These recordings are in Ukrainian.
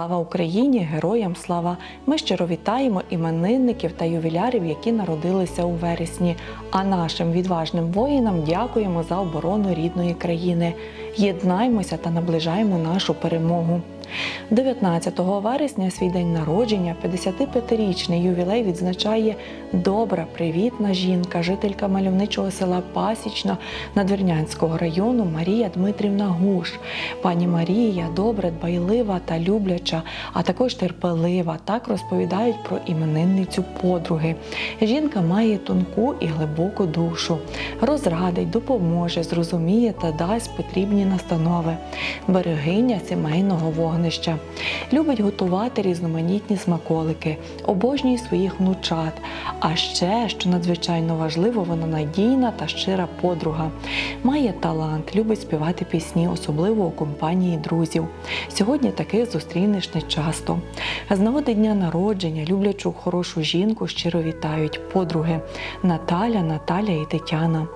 Слава Україні! Героям слава! Ми щиро вітаємо іменинників та ювілярів, які народилися у вересні. А нашим відважним воїнам дякуємо за оборону рідної країни. Єднаймося та наближаємо нашу перемогу. 19 вересня свій день народження 55-річний ювілей відзначає добра, привітна жінка, жителька мальовничого села Пасічна Надвірнянського району Марія Дмитрівна Гуш. Пані Марія добра, дбайлива та любляча, а також терпелива. Так розповідають про іменинницю подруги. Жінка має тонку і глибоку душу, розрадить, допоможе, зрозуміє та дасть потрібні настанови. Берегиня сімейного вогнища. Любить готувати різноманітні смаколики, обожнює своїх внучат. А ще, що надзвичайно важливо, вона надійна та щира подруга. Має талант, любить співати пісні, особливо у компанії друзів. Сьогодні таких зустрінеш не часто. З нагоди дня народження, люблячу хорошу жінку, щиро вітають подруги Наталя, Наталя і Тетяна.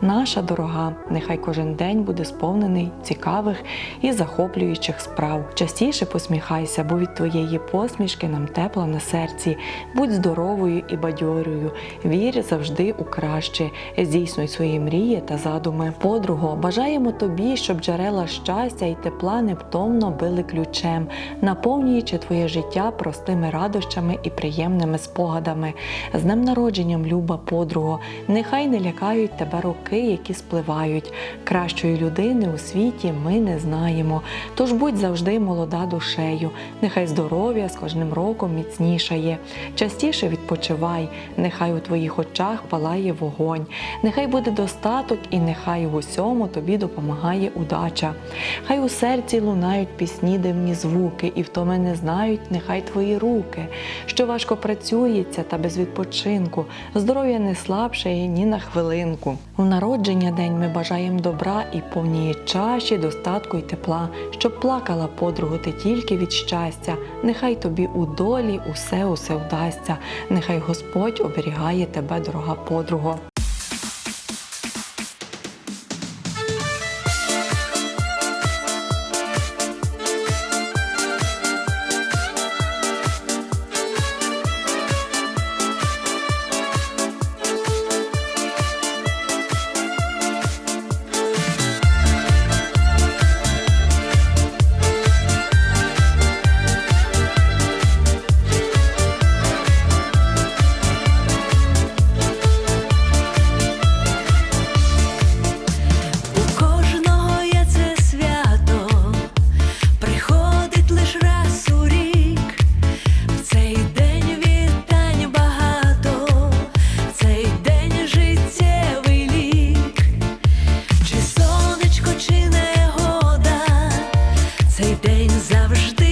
Наша дорога, нехай кожен день буде сповнений цікавих і захоплюючих справ. Частіше посміхайся, бо від твоєї посмішки нам тепло на серці. Будь здоровою і бадьорою. Вір завжди у краще. Здійснюй свої мрії та задуми. Подруго, бажаємо тобі, щоб джерела щастя і тепла невтомно били ключем, наповнюючи твоє життя простими радощами і приємними спогадами. З днем народженням, люба подруго, нехай не лякають тебе роки, які спливають. Кращої людини у світі ми не знаємо. Тож будь завжди молода душею. Нехай здоров'я з кожним роком міцнішає. Частіше відпочивай, нехай у твоїх очах палає вогонь. Нехай буде достаток, і нехай в усьому тобі допомагає удача. Хай у серці лунають пісні, дивні звуки, і в томе не знають, нехай твої руки. Що важко працюється та без відпочинку, здоров'я не слабше ні на хвилинку. У народження день ми бажаємо добра і повніє чаші, достатку й тепла, щоб плакала подругу ти тільки від щастя. Нехай тобі у долі усе усе вдасться. Нехай Господь оберігає тебе, дорога подруго. завжди.